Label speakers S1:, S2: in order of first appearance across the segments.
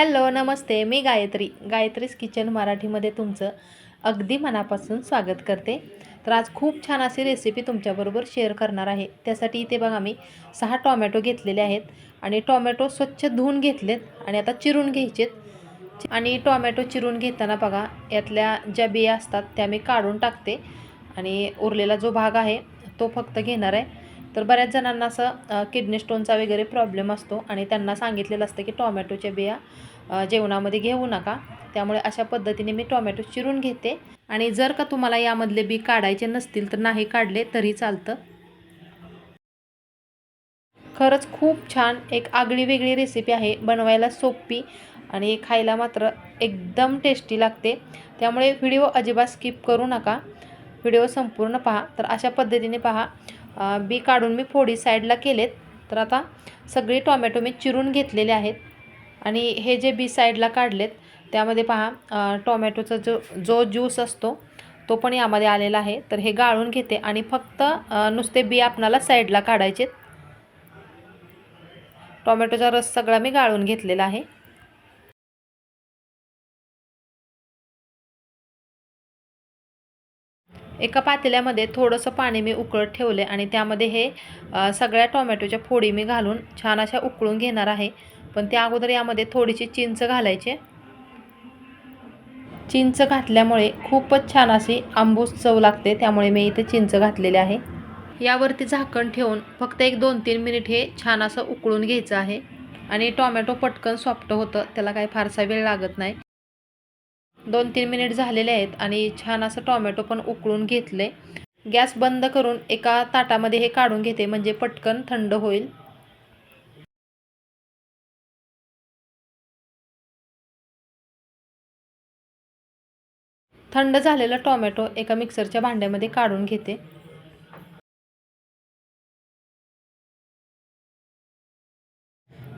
S1: Hello नमस्ते मी Gayatri. Gayatri's kitchen मराठीमध्ये तुमचं अगदी मनापासून स्वागत करते. तर आज खूप छान अशी रेसिपी तुमच्याबरोबर शेअर करणार आहे. त्यासाठी इथे बघा मी सहा टॉमॅटो घेतलेले आहेत आणि टॉमॅटो स्वच्छ धुवून घेतलेत आणि आता चिरून घ्यायचेत. आणि टॉमॅटो चिरून घेताना बघा यातल्या ज्या बिया असतात त्या मी काढून टाकते आणि उरलेला जो भाग आहे तो फक्त घेणार आहे. तर बऱ्याच जणांना असं किडनी स्टोनचा वगैरे प्रॉब्लेम असतो आणि त्यांना सांगितलेलं असतं की टॉमॅटोच्या बिया जेवणामध्ये घेऊ नका. त्यामुळे अशा पद्धतीने मी टॉमॅटो चिरून घेते. आणि जर का तुम्हाला यामधले बी काढायचे नसतील तर नाही काढले तरी चालतं. खरंच खूप छान एक आगळी वेगळी रेसिपी आहे. बनवायला सोपी आणि खायला मात्र एकदम टेस्टी लागते. त्यामुळे व्हिडिओ अजिबात स्किप करू नका. व्हिडिओ संपूर्ण पहा. तर अशा पद्धतीने पहा. बी काढून मी फोडी साईडला केलेत. तर आता सगळी टॉमॅटो मी चिरून घेतलेले आहेत. आणि हे जे बी साईडला काढलेत त्यामध्ये पहा टोमॅटोचा टॉमॅटोचा जो जो ज्यूस असतो तो पण यामध्ये आलेला आहे. तर हे गाळून घेते आणि फक्त नुसते बी आपणाला साईडला काढायचेत. टॉमॅटोचा रस सगळा मी गाळून घेतलेला आहे. एका पातेल्यामध्ये थोडंसं पाणी मी उकळत ठेवले आणि त्यामध्ये हे सगळ्या टोमॅटोच्या फोडी मी घालून छान अशा उकळून घेणार आहे. पण त्या अगोदर यामध्ये थोडीशी चिंच घालायचे. चिंच घातल्यामुळे खूपच छान अशी आंबूस चव लागते त्यामुळे मी इथे चिंच घातलेले आहे. यावरती झाकण ठेवून फक्त एक दोन तीन मिनिट हे छान असं उकळून घ्यायचं आहे. आणि टोमॅटो पटकन सॉफ्ट होतं त्याला काही फारसा वेळ लागत नाही. दोन तीन मिनिट झालेले आहेत आणि छान असं टॉमॅटो पण उकळून घेतले. गॅस बंद करून एका ताटामध्ये हे काढून घेते म्हणजे पटकन थंड होईल. थंड झालेला टॉमॅटो एका मिक्सरच्या भांड्यामध्ये काढून घेते.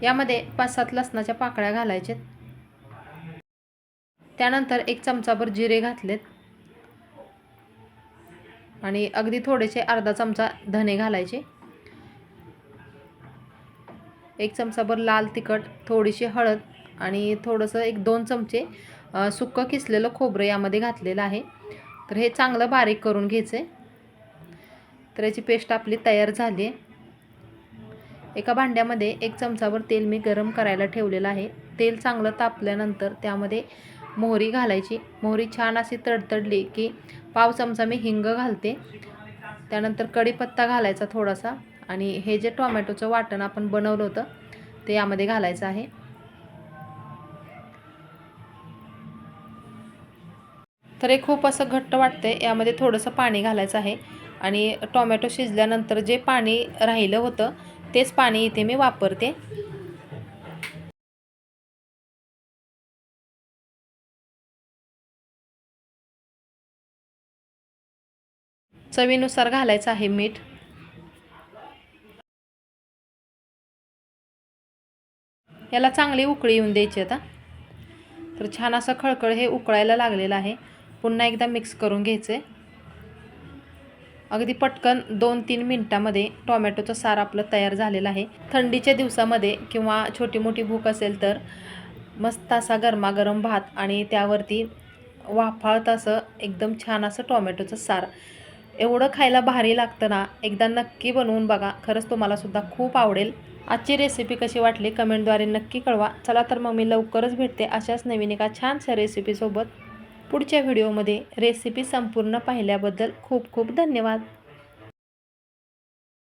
S1: यामध्ये पाच सात लसणाच्या पाकळ्या घालायच्यात. त्यानंतर एक चमचाभर जिरे घातलेत. आणि अगदी थोडेसे अर्धा चमचा धने घालायचे. एक चमचाभर लाल तिखट थोडीशी हळद आणि थोडंसं एक दोन चमचे सुकं सुक्कं किसलेलं खोबरं यामध्ये घातलेलं आहे. तर हे चांगलं बारीक करून घ्यायचं. आहे तर याची पेस्ट आपली तयार झाली आहे. एका भांड्यामध्ये एक चमचाभर तेल मी गरम करायला ठेवलेलं आहे. तेल चांगलं तापल्यानंतर त्यामध्ये मोहरी घालायची. मोहरी छान अशी तडतडली की पाव चमचा मी हिंग घालते. त्यानंतर कढीपत्ता घालायचा थोडासा आणि हे जे टोमॅटोचं वाटण आपण बनवलं होतं ते यामध्ये घालायचं आहे. तर हे खूप असं घट्ट वाटतंय यामध्ये थोडंसं पाणी घालायचं आहे आणि टोमॅटो शिजल्यानंतर जे पाणी राहिलं होतं तेच पाणी इथे मी वापरते. चवीनुसार घालायचं आहे मीठ. याला चांगली उकळी येऊन द्यायची आता. तर छान असं खळखळ हे उकळायला लागलेलं आहे. पुन्हा एकदा मिक्स करून घ्यायचं. अगदी पटकन दोन तीन मिनटामध्ये टोमॅटोचं सार आपलं तयार झालेलं आहे. थंडीच्या दिवसामध्ये किंवा छोटी मोठी भूक असेल तर मस्त असा गरमागरम भात आणि त्यावरती वाफाळत असं एकदम छान असं टोमॅटोचं सार एवढं खायला भारी लागतं ना एकदा नक्की बनवून बघा. खरंच तुम्हाला सुद्धा खूप आवडेल. आजची रेसिपी कशी वाटली कमेंटद्वारे नक्की कळवा. चला तर मग मी लवकरच भेटते अशाच नवीन एका छानशा रेसिपीसोबत पुढच्या व्हिडिओमध्ये रेसिपी संपूर्ण पाहिल्याबद्दल खूप खूप धन्यवाद.